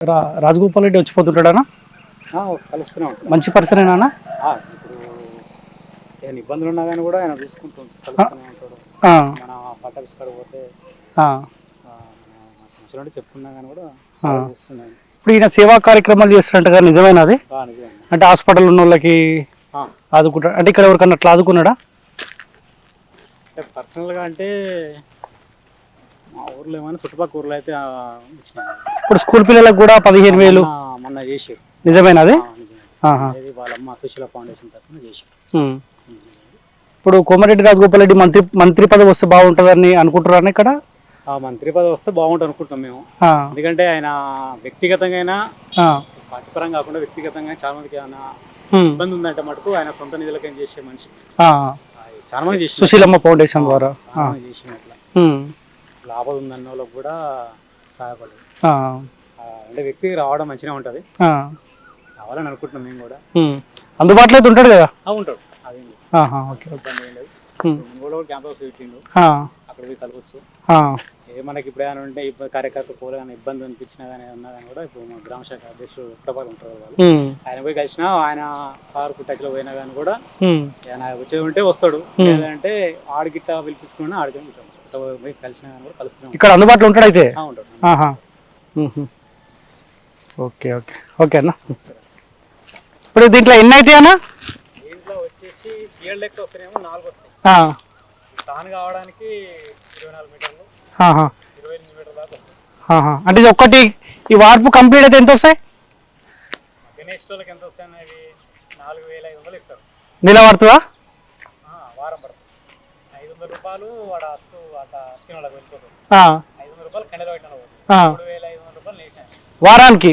రా రాజగోపాల్ రెడ్డి వచ్చిపోతుంటాడా కలుస్తూనే ఉంటాం మంచి పర్సనేనా ఇప్పుడు ఇబ్బందులు ఉన్నా కానీ కూడా ఆయన చూసుకుంటూ కలుస్తూనే ఉంటాడు. ఆ, మన పట్టాల్సి కాడ పోతే చెప్పుకున్నా కానీ కూడా ఇప్పుడు ఈయన సేవా కార్యక్రమాలు చేస్తున్నట్టుగా నిజమేనా అది? అంటే హాస్పిటల్ ఉన్న వాళ్ళకి ఆ, ఆదుకుంటా అంటే ఇక్కడ ఎవరికన్నా అట్లా ఆదుకున్నాడా? పర్సనల్గా అంటే మా ఊర్లో ఏమైనా చుట్టుపక్కల ఊర్లో అయితే ఆ, ఇచ్చినాయి ఇప్పుడు స్కూల్ పిల్లలకు కూడా పదిహేను వేలు. మొన్న- చేసారు. నిజమేనా అది? సుశీల ఫౌండేషన్ తరఫున. ఇప్పుడు కోమరెడ్డి రాజగోపాల్ రెడ్డి మంత్రి మంత్రి పదవి వస్తే బాగుంటుందని అనుకుంటున్నారా ఇక్కడ? ఆ మంత్రి పదవి వస్తే బాగుంటుంది అనుకుంటాం మేము ఎందుకంటే ఆయన వ్యక్తిగతంగా అయినా ఆ, పార్టీ పరంగా కాకుండా వ్యక్తిగతంగా చాలా మందికి ఏమైనా ఇబ్బంది ఉందంటే మటుకు ఆయన సొంత నిధులకి చేసే మనిషి. చాలా మంది చేసి సుశీలమ్మ ఫౌండేషన్ ద్వారా. ఉమ్, లాభం ఉందన్న వాళ్ళకి కూడా సహాయపడదు అంటే వ్యక్తి రావడం మంచిగా ఉంటుంది. ఆ, కావాలని అనుకుంటున్నాం మేము కూడా. అందుబాటులో అయితే ఉంటాడు కదా? ఉంటాడు. ఓకే క్యాంపస్ పెట్టిండు అక్కడ పోయి కలవచ్చు. ఆ, ఏ మనకి ఇప్పుడు ఏమైనా ఉంటే ఇప్పుడు కార్యకర్త పోలే కానీ ఇబ్బంది అనిపించినా కానీ కూడా ఇప్పుడు మా గ్రామ శాఖ అధ్యక్షుడు ఉత్తపాలు ఉంటారు వాళ్ళు. ఉమ్, ఆయన పోయి కలిసినా ఆయన సార్ పోయినా కానీ కూడా ఆయన వచ్చేది ఉంటే వస్తాడు. లేదంటే ఆడిగిట్ట పిలిపించుకున్నా ఆడికి ఉంటాం ఇట్లా పోయి కలిసినా ఇక్కడ అందుబాటులో ఉంటాడు అయితే. Okay okay. ఓకే అన్న. ఇప్పుడు దీంట్లో ఎన్ని అవుతాయి అన్న? దీంట్లో వచ్చేసి సీఎల్ లెక్క వస్తేనేమో నాలుగు వస్తాయి. తాను కావడానికి ఇరవై నాలుగు మీటర్లు ఇరవై ఎనిమిది మీటర్ల దాకా వస్తాయి. ఆహా. అంటే ఇది ఒక్కటి ఈ వార్పు కంప్లీట్ అయితే ఎంత వస్తాయి? గణేష్ వాళ్ళకి ఎంత వస్తాయి నాలుగు వేల ఐదు వందలు ఇస్తారు. నెల పడుతుందా ఆ, వారం పడుతుంది ఐదు వందల రూపాయలు వాడు అచ్చు అట్ట ఆ, ఐదు వందల రూపాయలు కండలు పెట్టిన. మూడు వేల ఐదు వందల రూపాయలు వారానికి.